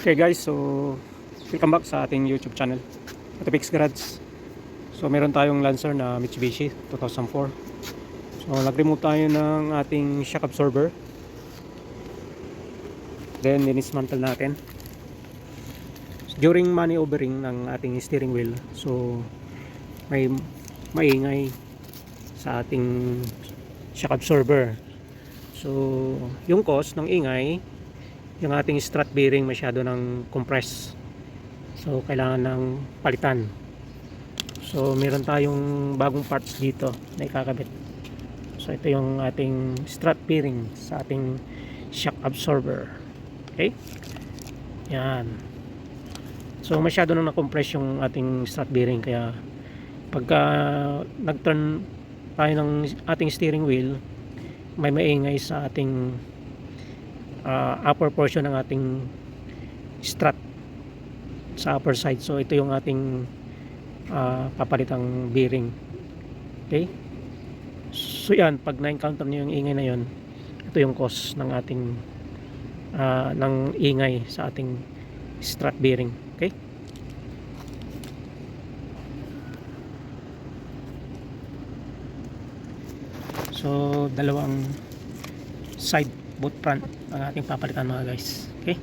Okay guys, so welcome back sa ating YouTube channel. Ito Pix Garage. So meron tayong Lancer na Mitsubishi 2004. So nag-remove tayo ng ating shock absorber. Then dinismantle natin. During maneuvering ng ating steering wheel, so may maingay sa ating shock absorber. So yung cause ng ingay yung ating strut bearing masyado ng compress. So kailangan ng palitan. So meron tayong bagong parts dito na ikakabit. So ito yung ating strut bearing sa ating shock absorber. Okay? Yan. So masyado nang na-compress yung ating strut bearing. Kaya pagka nag-turn tayo ng ating steering wheel may maingay sa ating uh, upper portion ng ating strut sa upper side. So ito yung ating uh, papalitang bearing. Okay? So yan, pag na-encounter niyo yung ingay na yon, ito yung cause ng ating uh, ng ingay sa ating strut bearing. Okay? So dalawang side both front ang ating papalitan mga guys. Okay?